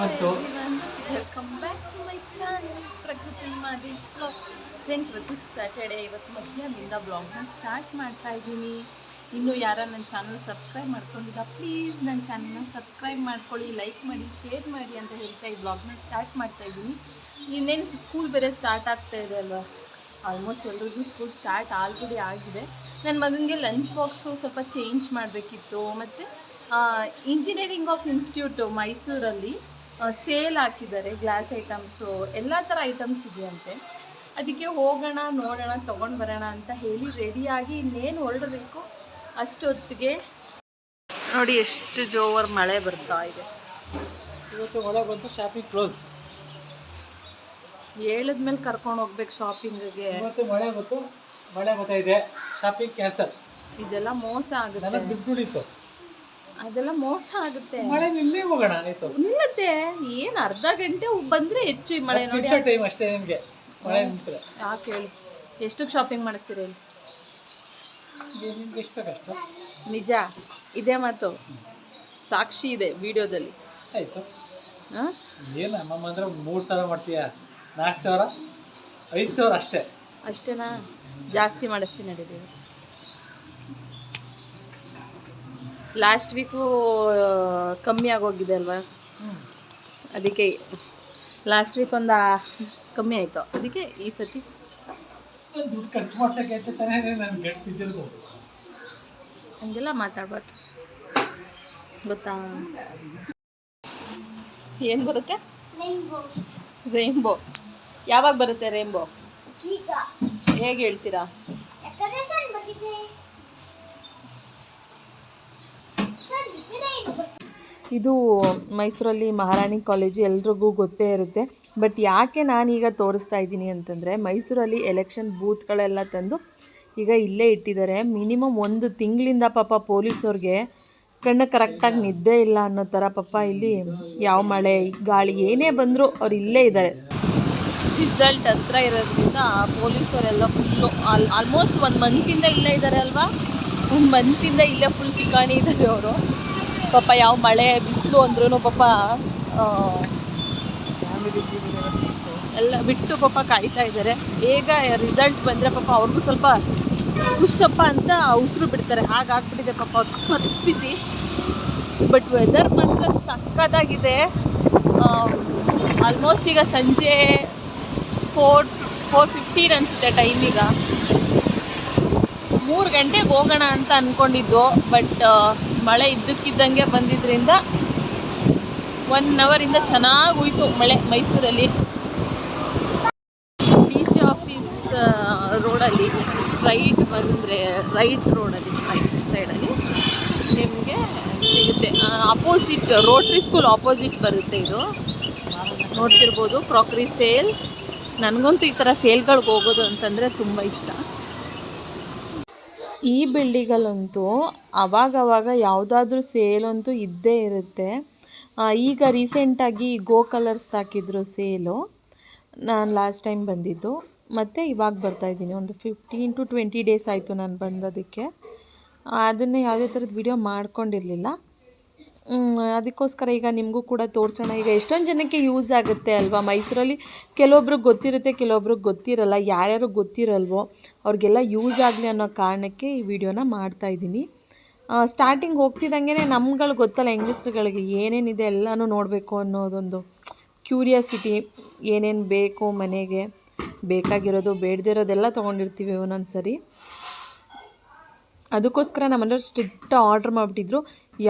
Welcome back to my channel Prakruthi Madesh blog friends ಇವತ್ತು Saturday ಇವತ್ತು ಮಧ್ಯಾಹ್ನದಿಂದ ಬ್ಲಾಗ್ನ start ಮಾಡ್ತಾ ಇದ್ದೀನಿ. ಇನ್ನು ಯಾರ ನನ್ನ ಚಾನಲ್ ಸಬ್ಸ್ಕ್ರೈಬ್ ಮಾಡ್ಕೊಂಡಿಲ್ಲ ಪ್ಲೀಸ್ ನನ್ನ ಚಾನಲ್ನ ಸಬ್ಸ್ಕ್ರೈಬ್ ಮಾಡ್ಕೊಳ್ಳಿ ಲೈಕ್ ಮಾಡಿ ಶೇರ್ ಮಾಡಿ ಅಂತ ಹೇಳ್ತಾ ಈ ಬ್ಲಾಗ್ನ ಸ್ಟಾರ್ಟ್ ಮಾಡ್ತಾ ಇದ್ದೀನಿ. ಇನ್ನೇನು ಸ್ಕೂಲ್ ಬೇರೆ ಸ್ಟಾರ್ಟ್ ಆಗ್ತಾ ಇದೆ ಅಲ್ವಾ? ಆಲ್ಮೋಸ್ಟ್ ಎಲ್ರಿಗೂ ಸ್ಕೂಲ್ ಸ್ಟಾರ್ಟ್ ಆಲ್ರೆಡಿ ಆಗಿದೆ. ನನ್ನ ಮಗನಿಗೆ ಲಂಚ್ ಬಾಕ್ಸು ಸ್ವಲ್ಪ ಚೇಂಜ್ ಮಾಡಬೇಕಿತ್ತು. ಮತ್ತು ಇಂಜಿನಿಯರಿಂಗ್ ಆಫ್ ಇನ್ಸ್ಟಿಟ್ಯೂಟು ಮೈಸೂರಲ್ಲಿ ಸೇಲ್ ಹಾಕಿದ್ದಾರೆ ಗ್ಲಾಸ್ ಐಟಮ್ಸು ಎಲ್ಲ ಥರ ಐಟಮ್ಸ್ ಇದೆಯಂತೆ. ಅದಕ್ಕೆ ಹೋಗೋಣ ನೋಡೋಣ ತೊಗೊಂಡು ಬರೋಣ ಅಂತ ಹೇಳಿ ರೆಡಿಯಾಗಿ ಇನ್ನೇನು ಹೊರಡಬೇಕು ಅಷ್ಟೊತ್ತಿಗೆ ನೋಡಿ ಎಷ್ಟು ಜೋವರ್ ಮಳೆ ಬರ್ತಾ ಇದೆ. ಇವತ್ತು ಮಳೆ ಬಂತು ಶಾಪಿಂಗ್ ಕ್ಲೋಸ್ ಹೇಳಿದ್ಮೇಲೆ ಕರ್ಕೊಂಡು ಹೋಗ್ಬೇಕು ಶಾಪಿಂಗಿಗೆ ಇವತ್ತು ಮಳೆ ಬಂತು ಮಳೆ ಬರ್ತಾ ಇದೆ ಶಾಪಿಂಗ್ ಕ್ಯಾನ್ಸಲ್ ಇದೆಲ್ಲ ಮೋಸ ಆಗುತ್ತೆ. ನನಗೆ ದುಡ್ಡು ಉಳಿತು ಅದೆಲ್ಲ ಮೋಸ ಆಗುತ್ತೆ. ಮಳೆ ನಿಲ್ಲೇ ಹೋಗೋಣ ಆಯ್ತು. ನಿಲ್ಲತ್ತೆ. ಏನು ಅರ್ಧ ಗಂಟೆ ಬಂದರೆ ಹೆಚ್ಚು ಈ ಮಳೆ ನೋಡಿ ನಿಮಿಷ ಟೈಮ್ ಅಷ್ಟೇ ನಿಮಗೆ. ಮಳೆ ನಿಂತರೆ. ಯಾಕೆ ಹೇಳಿ? ಎಷ್ಟಕ್ಕೆ ಶಾಪಿಂಗ್ ಮಾಡಿಸ್ತೀರಿ ಇಲ್ಲಿ? ನಿಮ್ಗೆ ಎಷ್ಟು ಬೇಕಷ್ಟು ನಿಜ? ಇದೇ ಮಾತು. ಸಾಕ್ಷಿ ಇದೆ ವಿಡಿಯೋದಲ್ಲಿ. ಆಯಿತು. ಹಾಂ ಏನು ಅಮ್ಮಮ್ಮ ಅಂದ್ರೆ ಮೂರು ಸಾವಿರ ಮಾಡ್ತೀಯ? ನಾಲ್ಕು ಸಾವಿರ? ಐದು ಸಾವಿರ ಅಷ್ಟೇ. ಅಷ್ಟೇನಾ? ಜಾಸ್ತಿ ಮಾಡಿಸ್ತೀನಿ ನಡೀತೀವಿ ಲಾಸ್ಟ್ ವೀಕು ಕಮ್ಮಿ ಆಗೋಗಿದೆ ಅಲ್ವಾ? ಅದಕ್ಕೆ ಲಾಸ್ಟ್ ವೀಕ್ ಒಂದು ಕಮ್ಮಿ ಆಯಿತು. ಅದಕ್ಕೆ ಈ ಸತಿ ದುಡ್ಡು ಖರ್ಚು ಮಾಡ್ಸೋಕೆ ಅಂತ ತಾನೇ ನಾನು ಗಂಟು ಬಿದ್ದಿರೋದು ಹಂಗೆಲ್ಲ ಮಾತಾಡ್ಬಾರ್ದು. ಗೊತ್ತಾ? ಏನು ಬರುತ್ತೆ? ರೈನ್ಬೋ ಯಾವಾಗ ಬರುತ್ತೆ ರೈನ್ಬೋ ಹೇಗೆ ಹೇಳ್ತೀರಾ? ಇದು ಮೈಸೂರಲ್ಲಿ ಮಹಾರಾಣಿ ಕಾಲೇಜು ಎಲ್ರಿಗೂ ಗೊತ್ತೇ ಇರುತ್ತೆ. ಬಟ್ ಯಾಕೆ ನಾನೀಗ ತೋರಿಸ್ತಾ ಇದ್ದೀನಿ ಅಂತಂದರೆ ಮೈಸೂರಲ್ಲಿ ಎಲೆಕ್ಷನ್ ಬೂತ್ಗಳೆಲ್ಲ ತಂದು ಈಗ ಇಲ್ಲೇ ಇಟ್ಟಿದ್ದಾರೆ. ಮಿನಿಮಮ್ ಒಂದು ತಿಂಗಳಿಂದ ಪಾಪ ಪೊಲೀಸವ್ರಿಗೆ ಕಣ್ಣು ಕರೆಕ್ಟಾಗಿ ನಿದ್ದೆ ಇಲ್ಲ ಅನ್ನೋ ಥರ ಪಾಪ ಇಲ್ಲಿ ಯಾವ ಮಳೆ, ಗಾಳಿ ಏನೇ ಬಂದರೂ ಅವ್ರು ಇಲ್ಲೇ ಇದ್ದಾರೆ. ರಿಸಲ್ಟ್ ಹತ್ರ ಇರೋದ್ರಿಂದ ಪೊಲೀಸವರೆಲ್ಲ ಫುಲ್ಲು ಆಲ್, ಆಲ್ಮೋಸ್ಟ್ ಒಂದು ಮಂತಿಂದ ಇಲ್ಲೇ ಇದ್ದಾರೆ ಅಲ್ವಾ? ಒಂದು ಮಂತಿಂದ ಇಲ್ಲೇ ಫುಲ್ ಠಿಕಾಣಿ ಇದ್ದಾರೆ ಅವರು. ಪಾಪ ಯಾವ ಮಳೆ, ಬಿಸಿಲು ಅಂದ್ರೂ ಪಾಪ ಎಲ್ಲ ಬಿಟ್ಟು ಪಾಪ ಕಾಯ್ತಾ ಇದ್ದಾರೆ. ಬೇಗ ರಿಸಲ್ಟ್ ಬಂದರೆ ಪಾಪ ಅವ್ರಿಗೂ ಸ್ವಲ್ಪ ಖುಷಪ್ಪ ಅಂತ ಉಸಿರು ಬಿಡ್ತಾರೆ. ಹಾಗಾಗ್ಬಿಟ್ಟಿದೆ ಪಾಪ ಅವ್ರ ಪರಿಸ್ಥಿತಿ. ಬಟ್ ವೆದರ್ ಮಾತ್ರ ಸಕ್ಕತ್ತಾಗಿದೆ ಆಲ್ಮೋಸ್ಟ್ ಈಗ ಸಂಜೆ ಫೋರ್ ಫೋರ್ ಫಿಫ್ಟೀನ್ ಅನಿಸುತ್ತೆ ಟೈಮ್ ಈಗ. ಮೂರು ಗಂಟೆಗೆ ಹೋಗೋಣ ಅಂತ ಅಂದ್ಕೊಂಡಿದ್ದು ಬಟ್ ಮಳೆ ಇದ್ದಕ್ಕಿದ್ದಂಗೆ ಬಂದಿದ್ದರಿಂದ ಒನ್ ಅವರಿಂದ ಚೆನ್ನಾಗಿ ಹೋಯಿತು ಮಳೆ ಮೈಸೂರಲ್ಲಿ. ಡಿ ಸಿ ಆಫೀಸ್ ರೋಡಲ್ಲಿ ಸ್ಟ್ರೈಟ್ ಬಂದರೆ ರೈಟ್ ರೋಡಲ್ಲಿ ರೈಟ್ ಸೈಡಲ್ಲಿ ನಿಮಗೆ ಸಿಗುತ್ತೆ. ಅಪೋಸಿಟ್ ರೋಟ್ರಿ ಸ್ಕೂಲ್ ಆಪೋಸಿಟ್ ಬರುತ್ತೆ ಇದು. ನೋಡ್ತಿರ್ಬೋದು ಕ್ರಾಕ್ರಿ ಸೇಲ್ ನನಗಂತೂ ಈ ಥರ ಸೇಲ್ಗಳಿಗೆ ಹೋಗೋದು ಅಂತಂದರೆ ತುಂಬ ಇಷ್ಟ. ಈ ಬಿಲ್ಡಿಂಗಲ್ಲಂತೂ ಅವಾಗವಾಗ ಯಾವುದಾದ್ರೂ ಸೇಲಂತೂ ಇದ್ದೇ ಇರುತ್ತೆ. ಈಗ ರೀಸೆಂಟಾಗಿ ಗೋ ಕಲರ್ಸ್ ಹಾಕಿದ್ರು ಸೇಲು. ನಾನು ಲಾಸ್ಟ್ ಟೈಮ್ ಬಂದಿದ್ದು. ಮತ್ತು ಇವಾಗ ಬರ್ತಾಯಿದ್ದೀನಿ ಒಂದು ಫಿಫ್ಟೀನ್ ಟು ಟ್ವೆಂಟಿ ಡೇಸ್ ಆಯಿತು ನಾನು ಬಂದದಕ್ಕೆ. ಅದನ್ನು ಯಾವುದೇ ಥರದ ವಿಡಿಯೋ ಮಾಡ್ಕೊಂಡಿರಲಿಲ್ಲ. ಅದಕ್ಕೋಸ್ಕರ ಈಗ ನಿಮಗೂ ಕೂಡ ತೋರಿಸೋಣ. ಈಗ ಎಷ್ಟೊಂದು ಜನಕ್ಕೆ ಯೂಸ್ ಆಗುತ್ತೆ ಅಲ್ವಾ? ಮೈಸೂರಲ್ಲಿ ಕೆಲವೊಬ್ರಿಗೆ ಗೊತ್ತಿರುತ್ತೆ, ಕೆಲವೊಬ್ರಿಗೆ ಗೊತ್ತಿರಲ್ಲ. ಯಾರ್ಯಾರು ಗೊತ್ತಿರಲ್ವೋ, ಅವ್ರಿಗೆಲ್ಲ ಯೂಸ್ ಆಗಲಿ ಅನ್ನೋ ಕಾರಣಕ್ಕೆ ಈ ವಿಡಿಯೋನ ಮಾಡ್ತಾಯಿದ್ದೀನಿ ಸ್ಟಾರ್ಟಿಂಗ್ ಹೋಗ್ತಿದ್ದಂಗೆ ನಮ್ಗಳು ಗೊತ್ತಲ್ಲ, ಹೆಂಗಸ್ರುಗಳಿಗೆ ಏನೇನಿದೆ ಎಲ್ಲನೂ ನೋಡಬೇಕು ಅನ್ನೋದೊಂದು ಕ್ಯೂರಿಯಾಸಿಟಿ ಏನೇನು ಬೇಕು ಮನೆಗೆ, ಬೇಕಾಗಿರೋದು, ಬೇಡದಿರೋದೆಲ್ಲ ತೊಗೊಂಡಿರ್ತೀವಿ ಒಂದೊಂದು ಸರಿ ಅದಕ್ಕೋಸ್ಕರ ನಮ್ಮನೆಯವ್ರು ಸ್ಟ್ರಿಕ್ಟ್ ಆರ್ಡ್ರ್ ಮಾಡಿಬಿಟ್ಟಿದ್ರು.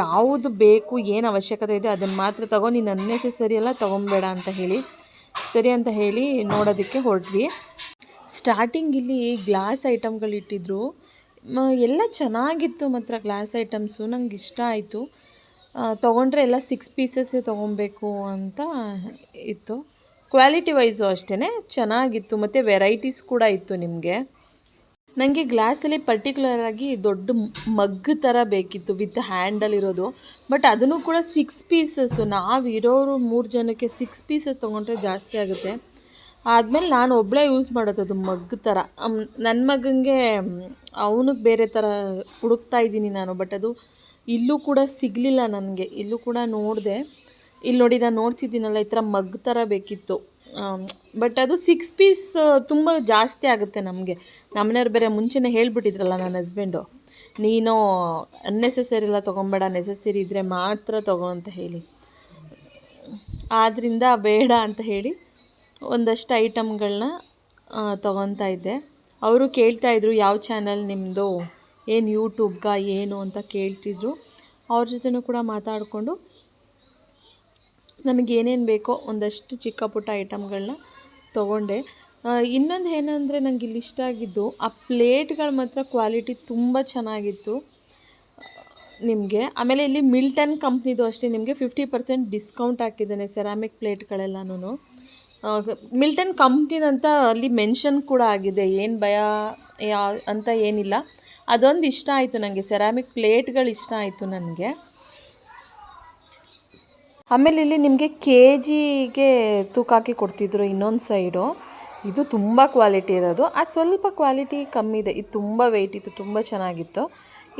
ಯಾವುದು ಬೇಕು, ಏನು ಅವಶ್ಯಕತೆ ಇದೆ ಅದನ್ನು ಮಾತ್ರ ತಗೋ, ನೀನು ಅನ್ನೆಸೆಸರಿ ಎಲ್ಲ ತೊಗೊಬೇಡ ಅಂತ ಹೇಳಿ. ಸರಿ ಅಂತ ಹೇಳಿ ನೋಡೋದಕ್ಕೆ ಹೊರಟ್ವಿ. ಸ್ಟಾರ್ಟಿಂಗ್ ಇಲ್ಲಿ ಗ್ಲಾಸ್ ಐಟಮ್ಗಳು ಇಟ್ಟಿದ್ರು. ಎಲ್ಲ ಚೆನ್ನಾಗಿತ್ತು ಮಾತ್ರ ಗ್ಲಾಸ್ ಐಟಮ್ಸು ನಂಗೆ ಇಷ್ಟ ಆಯಿತು. ತೊಗೊಂಡ್ರೆ ಎಲ್ಲ ಸಿಕ್ಸ್ ಪೀಸಸ್ಸೇ ತೊಗೊಬೇಕು ಅಂತ ಇತ್ತು. ಕ್ವಾಲಿಟಿ ವೈಸು ಅಷ್ಟೇ ಚೆನ್ನಾಗಿತ್ತು. ಮತ್ತು ವೆರೈಟೀಸ್ ಕೂಡ ಇತ್ತು ನಿಮಗೆ. ನನಗೆ ಗ್ಲಾಸಲ್ಲಿ ಪರ್ಟಿಕ್ಯುಲರಾಗಿ ದೊಡ್ಡ ಮಗ್ ಥರ ಬೇಕಿತ್ತು ವಿತ್ ಹ್ಯಾಂಡಲ್ ಇರೋದು. ಬಟ್ ಅದನ್ನು ಕೂಡ ಸಿಕ್ಸ್ ಪೀಸಸ್ಸು ಇರೋರು ಮೂರು ಜನಕ್ಕೆ ಸಿಕ್ಸ್ ಪೀಸಸ್ ತೊಗೊಂಡ್ರೆ ಜಾಸ್ತಿ ಆಗುತ್ತೆ. ಆದಮೇಲೆ ನಾನು ಒಬ್ಬಳೇ ಯೂಸ್ ಮಾಡೋದು ಮಗ್ ಥರ ನನ್ನ ಮಗನಿಗೆ ಅವನಿಗೆ ಬೇರೆ ಥರ ಹುಡುಕ್ತಾ ಇದ್ದೀನಿ ನಾನು ಬಟ್ ಅದು ಇಲ್ಲೂ ಕೂಡ ಸಿಗಲಿಲ್ಲ ನನಗೆ. ಇಲ್ಲೂ ಕೂಡ ನೋಡಿದೆ. ಇಲ್ಲಿ ನೋಡಿ ನಾನು ನೋಡ್ತಿದ್ದೀನಲ್ಲ, ಈ ಥರ ಮಗ್ ಥರ ಬೇಕಿತ್ತು. ಬಟ್ ಅದು ಸಿಕ್ಸ್ ಪೀಸ್ ತುಂಬ ಜಾಸ್ತಿ ಆಗುತ್ತೆ ನಮಗೆ. ನಮ್ಮನೆಯವ್ರು ಬೇರೆ ಮುಂಚೆನೇ ಹೇಳ್ಬಿಟ್ಟಿದ್ರಲ್ಲ ನನ್ನ ಹಸ್ಬೆಂಡು ನೀನು ಅನ್ನೆಸೆಸರಿ ಎಲ್ಲ ತೊಗೊಬೇಡ ನೆಸೆಸರಿ ಇದ್ದರೆ ಮಾತ್ರ ತಗೋ ಅಂತ ಹೇಳಿ. ಆದ್ದರಿಂದ ಬೇಡ ಅಂತ ಹೇಳಿ ಒಂದಷ್ಟು ಐಟಮ್ಗಳನ್ನ ತೊಗೊತಾ ಇದ್ದೆ. ಅವರು ಕೇಳ್ತಾಯಿದ್ರು ಯಾವ ಚಾನಲ್ ನಿಮ್ಮದು ಏನು ಯೂಟ್ಯೂಬ್ಗ ಏನು? ಅಂತ ಕೇಳ್ತಿದ್ರು. ಅವ್ರ ಜೊತೆನೂ ಕೂಡ ಮಾತಾಡಿಕೊಂಡು ನನಗೆ ಏನೇನು ಬೇಕೋ ಒಂದಷ್ಟು ಚಿಕ್ಕ ಪುಟ್ಟ ಐಟಮ್ಗಳನ್ನ ತೊಗೊಂಡೆ. ಇನ್ನೊಂದು ಏನಂದರೆ ನಂಗೆ ಇಲ್ಲಿ ಇಷ್ಟ ಆಗಿದ್ದು ಆ ಪ್ಲೇಟ್ಗಳು ಮಾತ್ರ ಕ್ವಾಲಿಟಿ ತುಂಬ ಚೆನ್ನಾಗಿತ್ತು. ನಿಮಗೆ ಆಮೇಲೆ ಇಲ್ಲಿ ಮಿಲ್ಟನ್ ಕಂಪ್ನಿದು ಅಷ್ಟೇ ನಿಮಗೆ ಫಿಫ್ಟಿ ಪರ್ಸೆಂಟ್ ಡಿಸ್ಕೌಂಟ್ ಹಾಕಿದ್ದಾನೆ ಸೆರಾಮಿಕ್ ಪ್ಲೇಟ್ಗಳೆಲ್ಲನೂ ಮಿಲ್ಟನ್ ಕಂಪ್ನಿದಂತ ಅಲ್ಲಿ ಮೆನ್ಷನ್ ಕೂಡ ಆಗಿದೆ, ಏನು ಭಯ ಅಂತ ಏನಿಲ್ಲ. ಅದೊಂದು ಇಷ್ಟ ಆಯಿತು ನನಗೆ ಸೆರಾಮಿಕ್ ಪ್ಲೇಟ್ಗಳು ಇಷ್ಟ ಆಯಿತು ನನಗೆ. ಆಮೇಲೆ ಇಲ್ಲಿ ನಿಮಗೆ ಕೆ ಜಿಗೆ ತೂಕ ಹಾಕಿ ಕೊಡ್ತಿದ್ರು ಇನ್ನೊಂದು ಸೈಡು ಇದು ತುಂಬ ಕ್ವಾಲಿಟಿ ಇರೋದು. ಅದು ಸ್ವಲ್ಪ ಕ್ವಾಲಿಟಿ ಕಮ್ಮಿ ಇದೆ. ಇದು ತುಂಬ ವೆಯ್ಟ್ ಇತ್ತು, ತುಂಬ ಚೆನ್ನಾಗಿತ್ತು.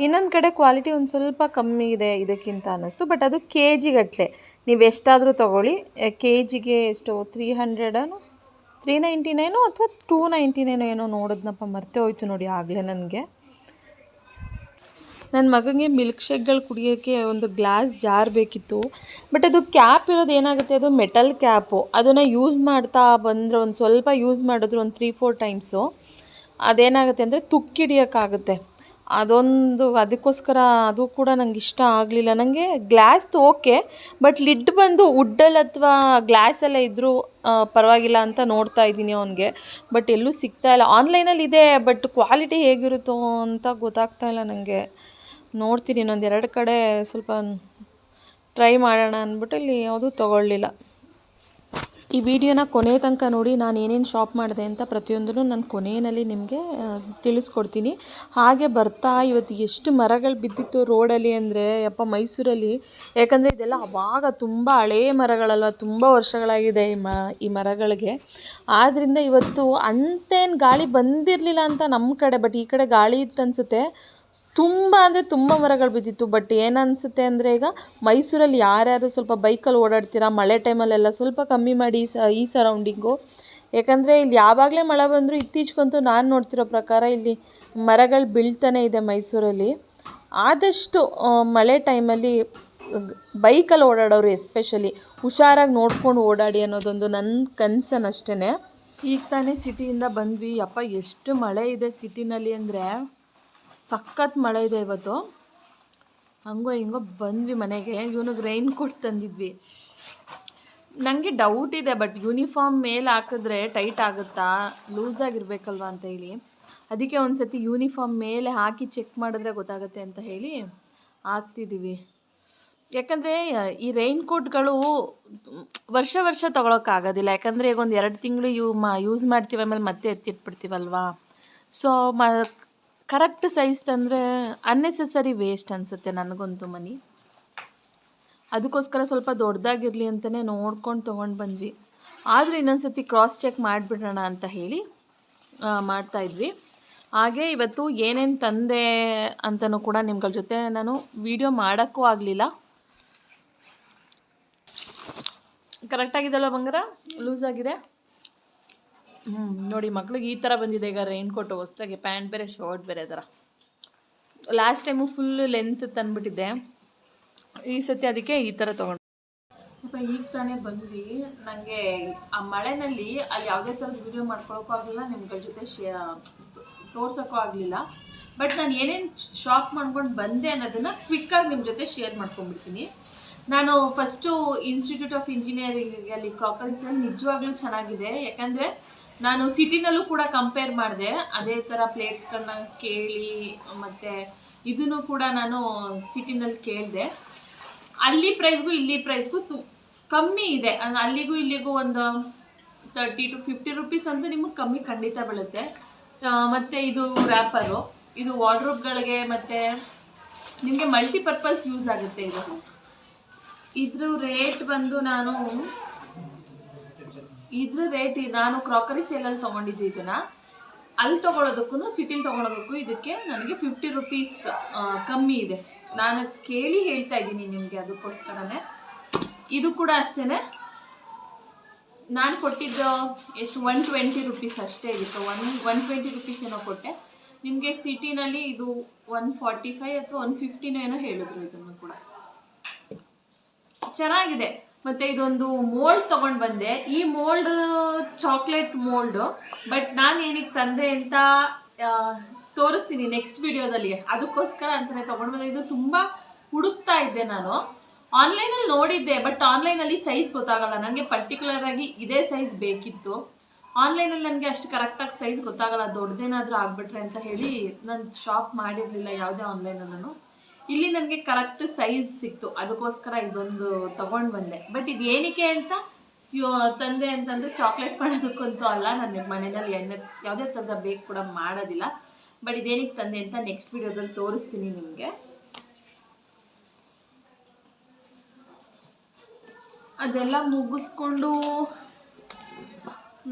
ಇನ್ನೊಂದು ಕಡೆ ಕ್ವಾಲಿಟಿ ಒಂದು ಸ್ವಲ್ಪ ಕಮ್ಮಿ ಇದೆ ಇದಕ್ಕಿಂತ ಅನ್ನಿಸ್ತು. ಬಟ್ ಅದು ಕೆ ಜಿಗಟ್ಟಲೆ ನೀವು ಎಷ್ಟಾದರೂ ತೊಗೊಳ್ಳಿ. ಕೆ ಜಿಗೆ ಎಷ್ಟು ತ್ರೀ ಹಂಡ್ರೆಡನು ತ್ರೀ ನೈಂಟಿ ನೈನು ಅಥವಾ ಟೂ ನೈಂಟಿ ನೈನು ಏನೋ ನೋಡಿದ್ನಪ್ಪ, ಮರ್ತೇ ಹೋಯ್ತು ನೋಡಿ ಆಗಲೇ ನನಗೆ. ನನ್ನ ಮಗನಿಗೆ ಮಿಲ್ಕ್ ಶೇಕ್ಗಳು ಕುಡಿಯೋಕ್ಕೆ ಒಂದು ಗ್ಲಾಸ್ ಜಾರ್ ಬೇಕಿತ್ತು. ಬಟ್ ಅದು ಕ್ಯಾಪ್ ಇರೋದು ಏನಾಗುತ್ತೆ? ಅದು ಮೆಟಲ್ ಕ್ಯಾಪು ಅದನ್ನು ಯೂಸ್ ಮಾಡ್ತಾ ಬಂದರೆ, ಒಂದು ಸ್ವಲ್ಪ ಯೂಸ್ ಮಾಡಿದ್ರು ಒಂದು ತ್ರೀ ಫೋರ್ ಟೈಮ್ಸು ಅದೇನಾಗುತ್ತೆ ಅಂದರೆ ತುಕ್ಕಿಡಿಯೋಕ್ಕಾಗುತ್ತೆ ಅದೊಂದು, ಅದಕ್ಕೋಸ್ಕರ ಅದು ಕೂಡ ನಂಗೆ ಇಷ್ಟ ಆಗಲಿಲ್ಲ. ನನಗೆ ಗ್ಲಾಸ್ದು ಓಕೆ ಬಟ್ ಲಿಡ್ ಬಂದು ವುಡ್ಡಲ್ಲಿ ಅಥವಾ ಗ್ಲಾಸೆಲ್ಲ ಇದ್ದರೂ ಪರವಾಗಿಲ್ಲ ಅಂತ ನೋಡ್ತಾ ಇದ್ದೀನಿ ಅವನಿಗೆ. ಬಟ್ ಎಲ್ಲೂ ಸಿಗ್ತಾ ಇಲ್ಲ. ಆನ್ಲೈನಲ್ಲಿ ಇದೆ ಬಟ್ ಕ್ವಾಲಿಟಿ ಹೇಗಿರುತ್ತೋ ಅಂತ ಗೊತ್ತಾಗ್ತಾ ಇಲ್ಲ ನನಗೆ ನೋಡ್ತೀನಿ, ಇನ್ನೊಂದು ಎರಡು ಕಡೆ ಸ್ವಲ್ಪ ಟ್ರೈ ಮಾಡೋಣ ಅಂದ್ಬಿಟ್ಟು ಇಲ್ಲಿ ಯಾವುದೂ ತೊಗೊಳ್ಳಿಲ್ಲ. ಈ ವಿಡಿಯೋನ ಕೊನೆ ತನಕ ನೋಡಿ, ನಾನು ಏನೇನು ಶಾಪ್ ಮಾಡಿದೆ ಅಂತ ಪ್ರತಿಯೊಂದನ್ನು ನಾನು ಕೊನೆಯಲ್ಲಿ ನಿಮಗೆ ತಿಳಿಸ್ಕೊಡ್ತೀನಿ. ಹಾಗೆ ಬರ್ತಾ ಇವತ್ತು ಎಷ್ಟು ಮರಗಳು ಬಿದ್ದಿತ್ತು ರೋಡಲ್ಲಿ ಅಂದರೆ, ಯಪ್ಪ ಮೈಸೂರಲ್ಲಿ. ಯಾಕಂದರೆ ಇದೆಲ್ಲ ಅವಾಗ ತುಂಬ ಹಳೇ ಮರಗಳಲ್ವ, ತುಂಬ ವರ್ಷಗಳಾಗಿದೆ ಈ ಮ, ಈ ಮರಗಳಿಗೆ. ಆದ್ದರಿಂದ ಇವತ್ತು ಅಂತೇನು ಗಾಳಿ ಬಂದಿರಲಿಲ್ಲ ಅಂತ ನಮ್ಮ ಕಡೆ ಬಟ್ ಈ ಕಡೆ ಗಾಳಿ ಇತ್ತು ಅನಿಸುತ್ತೆ. ತುಂಬ ಅಂದರೆ ತುಂಬ ಮರಗಳು ಬಿದ್ದಿತ್ತು. ಬಟ್ ಏನು ಅನಿಸುತ್ತೆ ಅಂದರೆ ಈಗ ಮೈಸೂರಲ್ಲಿ ಯಾರ್ಯಾರು ಸ್ವಲ್ಪ ಬೈಕಲ್ಲಿ ಓಡಾಡ್ತೀರಾ, ಮಳೆ ಟೈಮಲ್ಲೆಲ್ಲ ಸ್ವಲ್ಪ ಕಮ್ಮಿ ಮಾಡಿ ಸ, ಈ ಸರೌಂಡಿಂಗು ಯಾಕಂದರೆ ಇಲ್ಲಿ ಯಾವಾಗಲೇ ಮಳೆ ಬಂದರೂ ಇತ್ತೀಚೆಗಂತೂ ನಾನು ನೋಡ್ತಿರೋ ಪ್ರಕಾರ ಇಲ್ಲಿ ಮರಗಳು ಬೀಳ್ತಾನೆ ಇದೆ ಮೈಸೂರಲ್ಲಿ. ಆದಷ್ಟು ಮಳೆ ಟೈಮಲ್ಲಿ ಬೈಕಲ್ಲಿ ಓಡಾಡೋರು ಎಸ್ಪೆಷಲಿ ಹುಷಾರಾಗಿ ನೋಡ್ಕೊಂಡು ಓಡಾಡಿ ಅನ್ನೋದೊಂದು ನನ್ನ ಕನ್ಸನ್ ಅಷ್ಟೇ ಈಗ ತಾನೇ ಸಿಟಿಯಿಂದ ಬಂದ್ವಿ. ಅಪ್ಪ, ಎಷ್ಟು ಮಳೆ ಇದೆ ಸಿಟಿನಲ್ಲಿ ಅಂದರೆ ಸಖತ್ ಮಳೆ ಇದೆ ಇವತ್ತು. ಹಂಗೋ ಹಿಂಗೋ ಬಂದ್ವಿ ಮನೆಗೆ. ಇವನಿಗೆ ರೈನ್ ಕೋಟ್ ತಂದಿದ್ವಿ. ನನಗೆ ಡೌಟ್ ಇದೆ ಬಟ್ ಯೂನಿಫಾರ್ಮ್ ಮೇಲೆ ಹಾಕಿದ್ರೆ ಟೈಟ್ ಆಗುತ್ತಾ? ಲೂಸ್ ಆಗಿರ್ಬೇಕಲ್ವಾ ಅಂತ ಹೇಳಿ. ಅದಕ್ಕೆ ಒಂದು ಸತಿ ಯೂನಿಫಾರ್ಮ್ ಮೇಲೆ ಹಾಕಿ ಚೆಕ್ ಮಾಡಿದ್ರೆ ಗೊತ್ತಾಗುತ್ತೆ ಅಂತ ಹೇಳಿ ಹಾಕ್ತಿದ್ದೀವಿ ಯಾಕಂದರೆ, ಈ ರೈನ್ ಕೋಟ್ಗಳು ವರ್ಷ ವರ್ಷ ತೊಗೊಳಕ್ಕಾಗೋದಿಲ್ಲ ಯಾಕಂದರೆ ಈಗ ಒಂದು ಎರಡು ತಿಂಗಳು ಯೂ ಮಾ ಯೂಸ್ ಮಾಡ್ತೀವಿ, ಆಮೇಲೆ ಮತ್ತೆ ಎತ್ತಿಟ್ಬಿಡ್ತೀವಲ್ವಾ ಸೊ ಮ ಕರೆಕ್ಟ್ ಸೈಜ್ ತಂದರೆ ಅನ್ನೆಸೆಸರಿ ವೇಸ್ಟ್ ಅನಿಸುತ್ತೆ ನನಗಂತೂ ಮನಿ. ಅದಕ್ಕೋಸ್ಕರ ಸ್ವಲ್ಪ ದೊಡ್ಡದಾಗಿರಲಿ ಅಂತಲೇ ನೋಡ್ಕೊಂಡು ತೊಗೊಂಡು ಬಂದ್ವಿ. ಆದರೂ ಇನ್ನೊಂದ್ಸತಿ ಕ್ರಾಸ್ ಚೆಕ್ ಮಾಡಿಬಿಡೋಣ ಅಂತ ಹೇಳಿ ಮಾಡ್ತಾಯಿದ್ವಿ ಹಾಗೆ ಇವತ್ತು ಏನೇನು ತಂದೆ ಅಂತಲೂ ಕೂಡ ನಿಮ್ಗಳ ಜೊತೆ ನಾನು ವಿಡಿಯೋ ಮಾಡೋಕ್ಕೂ ಆಗಲಿಲ್ಲ. ಕರೆಕ್ಟಾಗಿದೆಲ್ಲ ಬಂಗಾರ? ಲೂಸ್ ಆಗಿದೆ? ನೋಡಿ ಮಕ್ಳಿಗೆ ಈ ಥರ ಬಂದಿದೆ, ಈಗ ರೈನ್ ಕೋಟು ಹೊಸ್ದಾಗಿ ಪ್ಯಾಂಟ್ ಬೇರೆ ಶರ್ಟ್ ಬೇರೆ ಥರ ಲಾಸ್ಟ್ ಟೈಮು ಫುಲ್ ಲೆಂತ್ ತಂದ್ಬಿಟ್ಟಿದ್ದೆ. ಈ ಸತಿ ಅದಕ್ಕೆ ಈ ಥರ ತೊಗೊಂಡು ಸ್ವಲ್ಪ ಈಗ ತಾನೇ ಬಂದ್ವಿ. ನನಗೆ ಆ ಮಳೆನಲ್ಲಿ ಅಲ್ಲಿ ಯಾವುದೇ ಥರದ ವಿಡಿಯೋ ಮಾಡ್ಕೊಳಕ್ಕೂ ಆಗಲಿಲ್ಲ, ನಿಮ್ಗಳ ಜೊತೆ ಶೇ ತೋರ್ಸೋಕ್ಕೂ ಆಗಲಿಲ್ಲ. ಬಟ್ ನಾನು ಏನೇನು ಶಾಪ್ ಮಾಡ್ಕೊಂಡು ಬಂದೆ ಅನ್ನೋದನ್ನು ಕ್ವಿಕ್ಕಾಗಿ ನಿಮ್ಮ ಜೊತೆ ಶೇರ್ ಮಾಡ್ಕೊಂಡ್ಬಿಡ್ತೀನಿ. ನಾನು ಫಸ್ಟು ಇನ್ಸ್ಟಿಟ್ಯೂಟ್ ಆಫ್ ಇಂಜಿನಿಯರಿಂಗ್ ಅಲ್ಲಿ ಕ್ರಾಕರೀಸಲ್ಲಿ ನಿಜವಾಗ್ಲೂ ಚೆನ್ನಾಗಿದೆ. ಯಾಕಂದರೆ ನಾನು ಸಿಟಿನಲ್ಲೂ ಕೂಡ ಕಂಪೇರ್ ಮಾಡಿದೆ. ಅದೇ ಥರ ಪ್ಲೇಟ್ಸ್ಗಳನ್ನ ಕೇಳಿ, ಮತ್ತು ಇದನ್ನು ಕೂಡ ನಾನು ಸಿಟಿನಲ್ಲಿ ಕೇಳಿದೆ. ಅಲ್ಲಿ ಪ್ರೈಸ್ಗೂ ಇಲ್ಲಿ ಪ್ರೈಸ್ಗೂ ತು, ಕಮ್ಮಿ ಇದೆ. ಅಲ್ಲಿಗೂ ಇಲ್ಲಿಗೂ ಒಂದು ತರ್ಟಿ ಟು ಫಿಫ್ಟಿ ರುಪೀಸ್ ಅಂತೂ ನಿಮಗೆ ಕಮ್ಮಿ ಖಂಡಿತ ಬೀಳುತ್ತೆ. ಮತ್ತು ಇದು ರ್ಯಾಪರು ಇದು ವಾರ್ಡ್ರೋಬ್ಗಳಿಗೆ ಮತ್ತು ನಿಮಗೆ ಮಲ್ಟಿಪರ್ಪಸ್ ಯೂಸ್ ಆಗುತ್ತೆ ಇದು. ಇದ್ರ ರೇಟ್ ಬಂದು ನಾನು ಇದ್ರ ರೇಟ್ ನಾನು ಕ್ರಾಕರಿ ಸೇಲಲ್ಲಿ ತೊಗೊಂಡಿದ್ದೆ ಇದನ್ನ, ಅಲ್ಲಿ ತೊಗೊಳೋದಕ್ಕೂ ಸಿಟಿಲಿ ತೊಗೊಳೋದಕ್ಕೂ ಇದಕ್ಕೆ ನನಗೆ ಫಿಫ್ಟಿ ರುಪೀಸ್ ಕಮ್ಮಿ ಇದೆ. ನಾನು ಕೇಳಿ ಹೇಳ್ತಾ ಇದ್ದೀನಿ ನಿಮಗೆ ಅದಕ್ಕೋಸ್ಕರನೇ. ಇದು ಕೂಡ ಅಷ್ಟೇ ನಾನು ಕೊಟ್ಟಿದ್ದು ಎಷ್ಟು? ಒನ್ ಟ್ವೆಂಟಿ ರುಪೀಸ್ ಅಷ್ಟೇ ಇತ್ತು ಒನ್ ಒನ್ ಟ್ವೆಂಟಿ ರುಪೀಸ್ ಏನೋ ಕೊಟ್ಟೆ. ನಿಮಗೆ ಸಿಟಿನಲ್ಲಿ ಇದು ಒನ್ ಫಾರ್ಟಿ ಫೈವ್ ಅಥವಾ ಒನ್ ಫಿಫ್ಟಿನೋ ಏನೋ ಹೇಳಿದ್ರು ಇದನ್ನು ಕೂಡ. ಚೆನ್ನಾಗಿದೆ. ಮತ್ತೆ ಇದೊಂದು ಮೋಲ್ಡ್ ತಗೊಂಡ್ ಬಂದೆ. ಈ ಮೋಲ್ಡ್ ಚಾಕ್ಲೇಟ್ ಮೋಲ್ಡ್ ಬಟ್ ನಾನು ಏನಕ್ಕೆ ತಂದೆ ಅಂತ ತೋರಿಸ್ತೀನಿ ನೆಕ್ಸ್ಟ್ ವಿಡಿಯೋದಲ್ಲಿ ಅದಕ್ಕೋಸ್ಕರ ಅಂತಾನೆ ತಗೊಂಡ್ ಬಂದೆ. ಇದು ತುಂಬಾ ಹುಡುಕ್ತಾ ಇದ್ದೆ ನಾನು. ಆನ್ಲೈನಲ್ಲಿ ನೋಡಿದ್ದೆ ಬಟ್ ಆನ್ಲೈನಲ್ಲಿ ಸೈಜ್ ಗೊತ್ತಾಗಲ್ಲ. ನನಗೆ ಪರ್ಟಿಕ್ಯುಲರ್ ಆಗಿ ಇದೇ ಸೈಜ್ ಬೇಕಿತ್ತು. ಆನ್ಲೈನಲ್ಲಿ ನನಗೆ ಅಷ್ಟು ಕರೆಕ್ಟಾಗಿ ಸೈಜ್ ಗೊತ್ತಾಗಲ್ಲ. ದೊಡ್ಡದೇನಾದರೂ ಆಗ್ಬಿಟ್ರೆ ಅಂತ ಹೇಳಿ ನಾನು ಶಾಪ್ ಮಾಡಿರಲಿಲ್ಲ ಯಾವುದೇ ಆನ್ಲೈನಲ್ಲೂ ಇಲ್ಲಿ ನನಗೆ ಕರೆಕ್ಟ್ ಸೈಜ್ ಸಿಕ್ತು. ಅದಕ್ಕೋಸ್ಕರ ಇದೊಂದು ತಗೊಂಡು ಬಂದೆ. ಬಟ್ ಇದು ಏನಕ್ಕೆ ಅಂತ ತಂದೆ ಅಂತಂದರೆ ಚಾಕ್ಲೇಟ್ ಮಾಡೋದಕ್ಕಂತೂ ಅಲ್ಲ. ನಾನು ಮನೆಯಲ್ಲಿ ಎಣ್ಣೆ ಯಾವುದೇ ಥರದ ಬೇಕು ಕೂಡ ಮಾಡೋದಿಲ್ಲ. ಬಟ್ ಇದೇನಕ್ಕೆ ತಂದೆ ಅಂತ ನೆಕ್ಸ್ಟ್ ವಿಡಿಯೋದಲ್ಲಿ ತೋರಿಸ್ತೀನಿ ನಿಮಗೆ. ಅದೆಲ್ಲ ಮುಗಿಸ್ಕೊಂಡು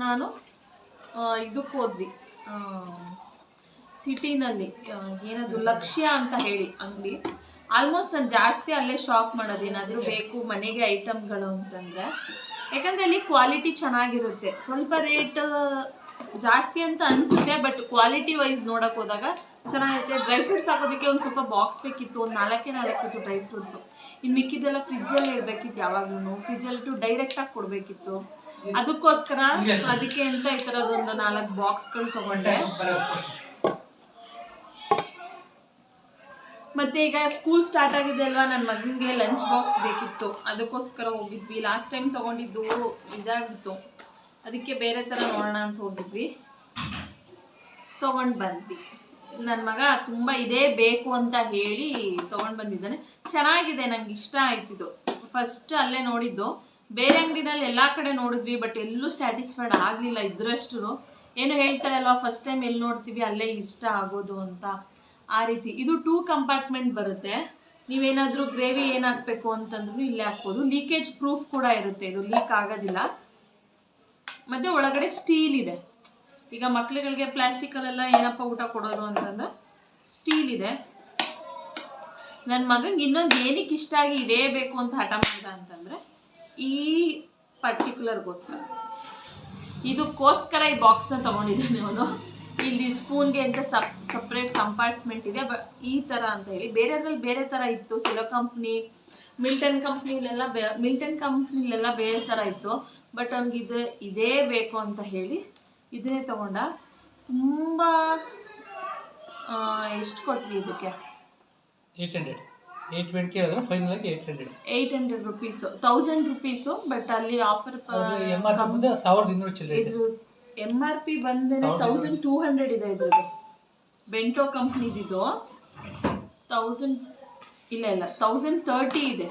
ನಾನು ಇದಕ್ಕೆ ಹೋದ್ವಿ. ಸಿಟಿನಲ್ಲಿ ಏನದು ಲಕ್ಷ್ಯ ಅಂತ ಹೇಳಿ ಅಂಗಡಿ. ಆಲ್ಮೋಸ್ಟ್ ನಾನು ಜಾಸ್ತಿ ಅಲ್ಲೇ ಶಾಪ್ ಮಾಡೋದು. ಏನಾದರೂ ಬೇಕು ಮನೆಗೆ ಐಟಮ್ಗಳು ಅಂತಂದರೆ. ಯಾಕಂದರೆ ಅಲ್ಲಿ ಕ್ವಾಲಿಟಿ ಚೆನ್ನಾಗಿರುತ್ತೆ. ಸ್ವಲ್ಪ ರೇಟ್ ಜಾಸ್ತಿ ಅಂತ ಅನಿಸುತ್ತೆ ಬಟ್ ಕ್ವಾಲಿಟಿ ವೈಸ್ ನೋಡೋಕೆ ಹೋದಾಗ ಚೆನ್ನಾಗಿರುತ್ತೆ. ಡ್ರೈ ಫ್ರೂಟ್ಸ್ ಹಾಕೋದಕ್ಕೆ ಒಂದು ಸ್ವಲ್ಪ ಬಾಕ್ಸ್ ಬೇಕಿತ್ತು ಒಂದು ನಾಲ್ಕೇ ನಾಲ್ಕಿತ್ತು ಡ್ರೈ ಫ್ರೂಟ್ಸು ಇನ್ನು ಮಿಕ್ಕಿದ್ದೆಲ್ಲ ಫ್ರಿಜ್ಜಲ್ಲಿ ಇಡಬೇಕಿತ್ತು ಯಾವಾಗಲೂ ಫ್ರಿಜ್ಜಲ್ಲಿ ಟು ಡೈರೆಕ್ಟಾಗಿ ಕೊಡಬೇಕಿತ್ತು. ಅದಕ್ಕೋಸ್ಕರ ಅದಕ್ಕೆ ಅಂತ ಈ ಥರದೊಂದು ನಾಲ್ಕು ಬಾಕ್ಸ್ಗಳು ತೊಗೊಂಡೆ. ಮತ್ತೆ ಈಗ ಸ್ಕೂಲ್ ಸ್ಟಾರ್ಟ್ ಆಗಿದೆ ಅಲ್ವಾ? ನನ್ನ ಮಗನಿಗೆ ಲಂಚ್ ಬಾಕ್ಸ್ ಬೇಕಿತ್ತು. ಅದಕ್ಕೋಸ್ಕರ ಹೋಗಿದ್ವಿ. ಲಾಸ್ಟ್ ಟೈಮ್ ತಗೊಂಡಿದ್ದು ಇದಾಗಿತ್ತು ಅದಕ್ಕೆ ಬೇರೆ ಥರ ನೋಡೋಣ ಅಂತ ಹೋಗಿದ್ವಿ. ತೊಗೊಂಡು ಬಂದ್ವಿ. ನನ್ನ ಮಗ ತುಂಬ ಇದೇ ಬೇಕು ಅಂತ ಹೇಳಿ ತೊಗೊಂಡು ಬಂದಿದ್ದಾನೆ. ಚೆನ್ನಾಗಿದೆ ನನಗೆ ಇಷ್ಟ ಆಯ್ತಿದ್ದು ಫಸ್ಟ್ ಅಲ್ಲೇ ನೋಡಿದ್ದು. ಬೇರೆ ಅಂಗಡಿನಲ್ಲಿ ಎಲ್ಲ ಕಡೆ ನೋಡಿದ್ವಿ ಬಟ್ ಎಲ್ಲೂ ಸ್ಯಾಟಿಸ್ಫೈಡ್ ಆಗಲಿಲ್ಲ ಇದ್ರಷ್ಟು ಏನು ಹೇಳ್ತಾರೆ ಅಲ್ವಾ ಫಸ್ಟ್ ಟೈಮ್ ಎಲ್ಲಿ ನೋಡ್ತೀವಿ, ಅಲ್ಲೇ ಇಷ್ಟ ಆಗೋದು ಅಂತ. ಆ ರೀತಿ. ಇದು ಟೂ ಕಂಪಾರ್ಟ್ಮೆಂಟ್ ಬರುತ್ತೆ. ನೀವೇನಾದರೂ ಗ್ರೇವಿ ಏನು ಹಾಕ್ಬೇಕು ಅಂತಂದ್ರೂ ಇಲ್ಲೇ ಹಾಕ್ಬೋದು. ಲೀಕೇಜ್ ಪ್ರೂಫ್ ಕೂಡ ಇರುತ್ತೆ. ಇದು ಲೀಕ್ ಆಗೋದಿಲ್ಲ. ಮತ್ತೆ ಒಳಗಡೆ ಸ್ಟೀಲ್ ಇದೆ. ಈಗ ಮಕ್ಳುಗಳಿಗೆ ಪ್ಲಾಸ್ಟಿಕಲ್ಲೆಲ್ಲ ಏನಪ್ಪ ಊಟ ಕೊಡೋದು ಅಂತಂದ್ರೆ ಸ್ಟೀಲ್ ಇದೆ. ನನ್ನ ಮಗಂಗೆ ಇನ್ನೊಂದು ಏನಕ್ಕೆ ಇಷ್ಟ ಆಗಿ ಇದೇ ಬೇಕು ಅಂತ ಹಠ ಮಾಡಿದ ಅಂತಂದರೆ ಈ ಪರ್ಟಿಕ್ಯುಲರ್ಗೋಸ್ಕರ ಇದಕ್ಕೋಸ್ಕರ ಈ ಬಾಕ್ಸ್ನ ತೊಗೊಂಡಿದ್ದಾನೆ ಅವನು. ಇಲ್ಲಿ ಸ್ಪೂನ್ಗೆ ಅಂತ ಸಪ್ ಸಪ್ರೇಟ್ ಕಂಪಾರ್ಟ್ಮೆಂಟ್ ಇದೆ ಬ ಈ ಥರ ಅಂತ ಹೇಳಿ. ಬೇರೆದ್ರಲ್ಲಿ ಬೇರೆ ಥರ ಇತ್ತು. ಸಿಲೋ ಕಂಪ್ನಿ ಮಿಲ್ಟನ್ ಕಂಪ್ನಿಲೆಲ್ಲ ಬೇ ಮಿಲ್ಟನ್ ಕಂಪ್ನಿಲೆಲ್ಲ ಬೇರೆ ಥರ ಇತ್ತು. ಬಟ್ ಅವ್ನಿಗೆ ಇದು ಇದೇ ಬೇಕು ಅಂತ ಹೇಳಿ ಇದನ್ನೇ ತಗೊಂಡ. ತುಂಬ ಎಷ್ಟು ಕೊಟ್ವಿ ಇದಕ್ಕೆ? ಏಯ್ಟ್ ಹಂಡ್ರೆಡ್ ಏಯ್ಟ್ ಟ್ವೆಂಟಿ ಹೇಳಿದ್ರೆ ಫೈನಲ್ ಆಗಿ eight hundred eight hundred rupees thousand rupees but ಅಲ್ಲಿ ಆಫರ್ ಎಂ ಆರ್ ಪಿ ಮುಂದೆ ಸಾವಿರದ ಇನ್ನೂರು ಚಿಲ್ಲರೆ ಎಂ ಆರ್ ಪಿ ಬಂದೇನೆ ತೌಸಂಡ್ ಟೂ ಹಂಡ್ರೆಡ್ ಇದೆ ಇದ್ರದ್ದು. ಬೆಂಟೋ ಕಂಪ್ನಿದಿದು ತೌಸಂಡ್ ಇಲ್ಲ ಇಲ್ಲ ತೌಸಂಡ್ ತರ್ಟಿ ಇದೆ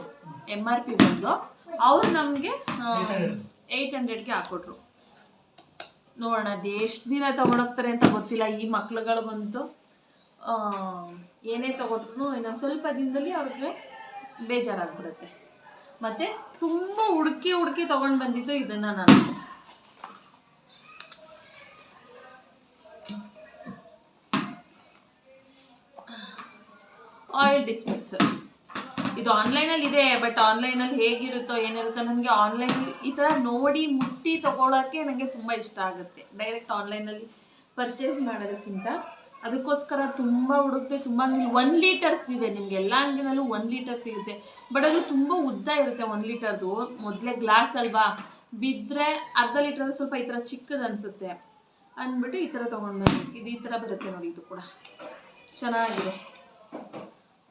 ಎಂ ಆರ್ ಪಿ ಬಂದು. ಅವ್ರು ನಮಗೆ ಏಯ್ಟ್ ಹಂಡ್ರೆಡ್ಗೆ ಹಾಕೊಟ್ರು. ನೋಡೋಣ ಅದು ಎಷ್ಟು ದಿನ ತಗೊಂಡೋಗ್ತಾರೆ ಅಂತ ಗೊತ್ತಿಲ್ಲ. ಈ ಮಕ್ಳುಗಳು ಬಂತು ಏನೇ ತೊಗೊಟ್ರು ಇನ್ನೊಂದು ಸ್ವಲ್ಪ ದಿನದಲ್ಲಿ ಅವ್ರಿಗೆ ಬೇಜಾರಾಗ್ಬಿಡುತ್ತೆ. ಮತ್ತು ತುಂಬ ಹುಡುಕಿ ಹುಡುಕಿ ತೊಗೊಂಡು ಬಂದಿದ್ದು ಇದನ್ನು ನಾನು. ಆಯಿಲ್ ಡಿಸ್ಪೆನ್ಸರ್ ಇದು ಆನ್ಲೈನಲ್ಲಿ ಇದೆ ಬಟ್ ಆನ್ಲೈನಲ್ಲಿ ಹೇಗಿರುತ್ತೋ, ಏನಿರುತ್ತೋ ನನಗೆ ಆನ್ಲೈನ್ ಈ ಥರ ನೋಡಿ ಮುಟ್ಟಿ ತಗೊಳ್ಳೋಕ್ಕೆ ನನಗೆ ತುಂಬ ಇಷ್ಟ ಆಗುತ್ತೆ. ಡೈರೆಕ್ಟ್ ಆನ್ಲೈನಲ್ಲಿ ಪರ್ಚೇಸ್ ಮಾಡೋದಕ್ಕಿಂತ. ಅದಕ್ಕೋಸ್ಕರ ತುಂಬ ಹುಡುಕ್ತೆ ತುಂಬ ಒನ್ ಲೀಟರ್ಸ್ ಇದೆ ನಿಮಗೆ. ಎಲ್ಲ ಅಂಗಡಿನಲ್ಲೂ ಒನ್ ಲೀಟರ್ ಸಿಗುತ್ತೆ. ಬಟ್ ಅದು ತುಂಬ ಉದ್ದ ಇರುತ್ತೆ ಒನ್ ಲೀಟರ್ದು ಮೊದಲೇ ಗ್ಲಾಸ್ ಅಲ್ವಾ? ಬಿದ್ದರೆ ಅರ್ಧ ಲೀಟರ್ ಸ್ವಲ್ಪ ಈ ಥರ ಚಿಕ್ಕದು ಅನಿಸುತ್ತೆ. ಅಂದ್ಬಿಟ್ಟು ಈ ಥರ ತೊಗೊಂಡು ಇದು ಈ ಥರ ಬರುತ್ತೆ ನೋಡಿ, ಇದು ಕೂಡ. ಚೆನ್ನಾಗಿದೆ.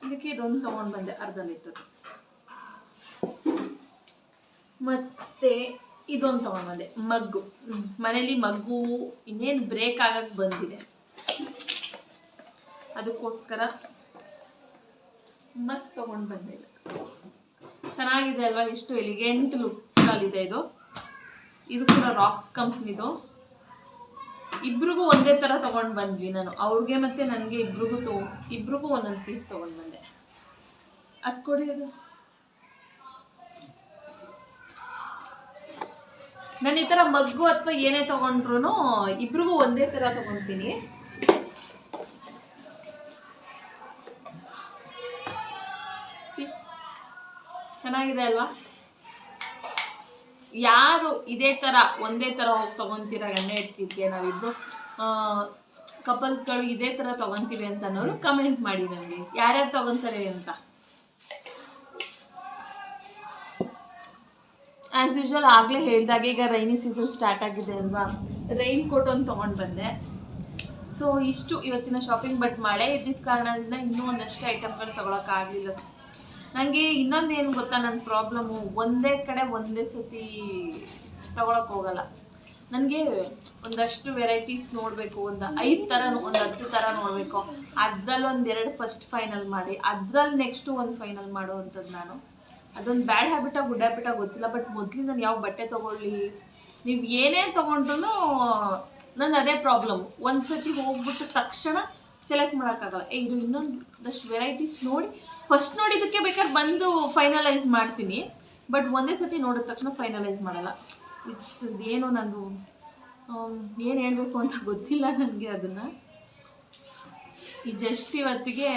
ಇದಕ್ಕೆ ಇದೊಂದು ತೊಗೊಂಡು ಬಂದೆ ಅರ್ಧ ಲೀಟರ್. ಮತ್ತೆ ಇದೊಂದು ತೊಗೊಂಡು ಬಂದೆ ಮಗ್ಗು. ಮನೇಲಿ ಮಗ್ಗು ಇನ್ನೇನು ಬ್ರೇಕ್ ಆಗಕ್ಕೆ ಬಂದಿದೆ. ಅದಕ್ಕೋಸ್ಕರ ಮತ್ತೆ ತೊಗೊಂಡು ಬಂದೆ ಚೆನ್ನಾಗಿದೆ ಅಲ್ವಾ? ಇಷ್ಟು ಎಲಿಗೆಂಟ್ ಲುಕ್ಕಲ್ಲಿದೆ ಇದು. ಇದು ಕೂಡ ರಾಕ್ಸ್ ಕಂಪ್ನಿದು ಇಬ್ರಿಗೂ ಒಂದೇ ಥರ ತೊಗೊಂಡು ಬಂದ್ವಿ ನಾನು. ಅವ್ರಿಗೆ ಮತ್ತು ನನಗೆ ಇಬ್ರಿಗೂ ತೊ ಇಬ್ರಿಗೂ ಒಂದೊಂದು ಪೀಸ್ ತೊಗೊಂಡು ಬಂದೆ. ಅದು ಕೊಡಿ ಅದು. ನಾನು ಈ ಥರ ಮಗ್ಗು ಅಥವಾ ಏನೇ ತೊಗೊಂಡ್ರು ಇಬ್ರಿಗೂ ಒಂದೇ ಥರ ತೊಗೊತೀನಿ. ಸಿ. ಚೆನ್ನಾಗಿದೆ ಅಲ್ವಾ? ಯಾರು ಇದೇ ಥರ ಒಂದೇ ಥರ ಹೋಗಿ ತೊಗೊತೀರ ಗಂಡ ಇಡ್ತಿದ್ಗೆ ನಾವಿದ್ದು ಕಪಲ್ಸ್ಗಳು ಇದೇ ಥರ ತೊಗೊತೀವಿ ಅಂತ ಅನ್ನೋರು ಕಮೆಂಟ್ ಮಾಡಿ ನನಗೆ ಯಾರ್ಯಾರು ತೊಗೊತಾರೆ ಅಂತ? ಆ್ಯಸ್ ಯೂಶ್ವಲ್ ಆಗಲೇ ಹೇಳಿದಾಗ ಈಗ ರೈನಿ ಸೀಸನ್ ಸ್ಟಾರ್ಟ್ ಆಗಿದೆ ಅಲ್ವಾ? ರೈನ್ ಕೋಟ್ ಒಂದು ತೊಗೊಂಡು ಬಂದೆ. ಸೊ ಇಷ್ಟು ಇವತ್ತಿನ ಶಾಪಿಂಗ್ ಬಟ್ ಮಳೆ ಇದ್ದಿದ್ದ ಕಾರಣದಿಂದ ಇನ್ನೂ ಒಂದಷ್ಟು ಐಟಮ್ಗಳು ತೊಗೊಳಕ್ಕಾಗಲಿಲ್ಲ ನನಗೆ ಇನ್ನೊಂದು ಏನು ಗೊತ್ತಾ ನನ್ನ ಪ್ರಾಬ್ಲಮ್ಮು ಒಂದೇ ಕಡೆ ಒಂದೇ ಸತಿ ತಗೊಳಕ್ಕೆ ಹೋಗಲ್ಲ. ನನಗೆ ಒಂದಷ್ಟು ವೆರೈಟೀಸ್ ನೋಡಬೇಕು, ಒಂದು ಐದು ಥರ ಒಂದು ಹತ್ತು ಥರ ನೋಡಬೇಕು. ಅದ್ರಲ್ಲಿ ಒಂದು ಎರಡು ಫಸ್ಟ್ ಫೈನಲ್ ಮಾಡಿ, ಅದ್ರಲ್ಲಿ ನೆಕ್ಸ್ಟು ಒಂದು ಫೈನಲ್ ಮಾಡೋ ಅಂಥದ್ದು ನಾನು. ಅದೊಂದು ಬ್ಯಾಡ್ ಹ್ಯಾಬಿಟಾ ಗುಡ್ ಹ್ಯಾಬಿಟಾ ಗೊತ್ತಿಲ್ಲ ಬಟ್ ಮೊದಲು ನಾನು ಯಾವ ಬಟ್ಟೆ ತೊಗೊಳ್ಳಿ? ನೀವು ಏನೇ ತೊಗೊಂಡ್ರು ನನ್ನ ಅದೇ ಪ್ರಾಬ್ಲಮ್ ಒಂದು ಸತಿ ಹೋಗ್ಬಿಟ್ಟು ತಕ್ಷಣ ಸೆಲೆಕ್ಟ್ ಮಾಡೋಕ್ಕಾಗಲ್ಲ. ಏ, ಇದು ಇನ್ನೊಂದಷ್ಟು ವೆರೈಟೀಸ್ ನೋಡಿ ಫಸ್ಟ್ ನೋಡಿದ್ದಕ್ಕೆ ಬೇಕಾದ್ರೆ ಬಂದು ಫೈನಲೈಸ್ ಮಾಡ್ತೀನಿ. ಬಟ್ ಒಂದೇ ಸತಿ ನೋಡಿದ ತಕ್ಷಣ ಫೈನಲೈಸ್ ಮಾಡಲ್ಲ. ಇಟ್ಸ್ ಏನು ನಂದು ಏನು ಹೇಳಬೇಕು ಅಂತ ಗೊತ್ತಿಲ್ಲ ನನಗೆ ಅದನ್ನು. ಈ ಜಸ್ಟ್ ಇವತ್ತಿಗೆ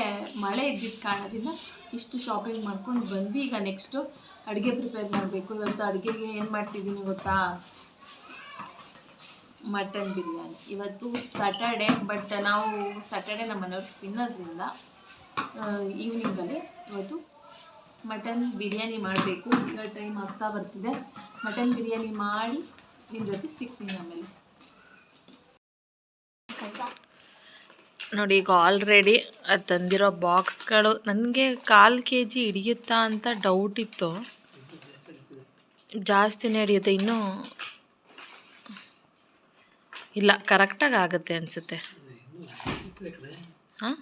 ಮಳೆ ಇದ್ದಿದ್ದ ಕಾರಣದಿಂದ ಇಷ್ಟು ಶಾಪಿಂಗ್ ಮಾಡ್ಕೊಂಡು ಬಂದು ಈಗ ನೆಕ್ಸ್ಟು ಅಡುಗೆ ಪ್ರಿಪೇರ್ ಮಾಡಬೇಕು. ಇವತ್ತು ಅಡುಗೆಗೆ ಏನು ಮಾಡ್ತಿದ್ದೀನಿ ಗೊತ್ತಾ? ಮಟನ್ ಬಿರಿಯಾನಿ. ಇವತ್ತು ಸ್ಯಾಟರ್ಡೆ ಬಟ್ ನಾವು ಸ್ಯಾಟರ್ಡೆ ನಮ್ಮ ಮನೆಯವ್ರು ತಿನ್ನೋದ್ರಿಂದ ಈವ್ನಿಂಗಲ್ಲಿ ಇವತ್ತು ಮಟನ್ ಬಿರಿಯಾನಿ ಮಾಡಬೇಕು. ಈಗ ಟೈಮ್ ಆಗ್ತಾ ಬರ್ತಿದೆ. ಮಟನ್ ಬಿರಿಯಾನಿ ಮಾಡಿ ನಿಮ್ಮ ಜೊತೆ ಸಿಗ್ತೀನಿ ಆಮೇಲೆ. ನೋಡಿ, ಈಗ ಆಲ್ರೆಡಿ ಅದು ತಂದಿರೋ ಬಾಕ್ಸ್ಗಳು ನನಗೆ ಕಾಲು ಕೆ ಜಿ ಹಿಡಿಯುತ್ತಾ ಅಂತ ಡೌಟ್ ಇತ್ತು. ಜಾಸ್ತಿನೇ ಹಿಡಿಯುತ್ತೆ. ಇನ್ನೂ ಇಲ್ಲ ಕರೆಕ್ಟಾಗಿ ಆಗುತ್ತೆ ಅನಿಸುತ್ತೆ. ಹಾಂ?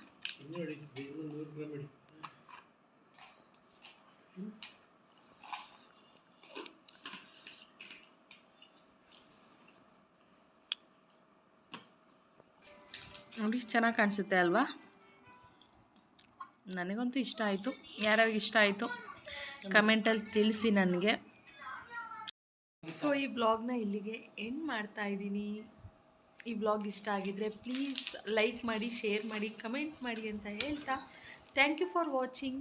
ನೋಡಿ, ಚೆನ್ನಾಗಿ ಕಾಣಿಸುತ್ತೆ ಅಲ್ವಾ? ನನಗಂತೂ ಇಷ್ಟ ಆಯಿತು. ಯಾರ್ಯಾರಿಗೆ ಇಷ್ಟ ಆಯಿತು ಕಮೆಂಟಲ್ಲಿ ತಿಳಿಸಿ ನನಗೆ. ಸೊ ಈ ಬ್ಲಾಗ್ನ ಇಲ್ಲಿಗೆ ಎಂಡ್ ಮಾಡ್ತಾ ಇದ್ದೀನಿ. ಈ ಬ್ಲಾಗ್ ಇಷ್ಟ ಆಗಿದ್ರೆ ಪ್ಲೀಸ್ ಲೈಕ್ ಮಾಡಿ, ಶೇರ್ ಮಾಡಿ, ಕಮೆಂಟ್ ಮಾಡಿ ಅಂತ ಹೇಳ್ತಾ. Thank you for watching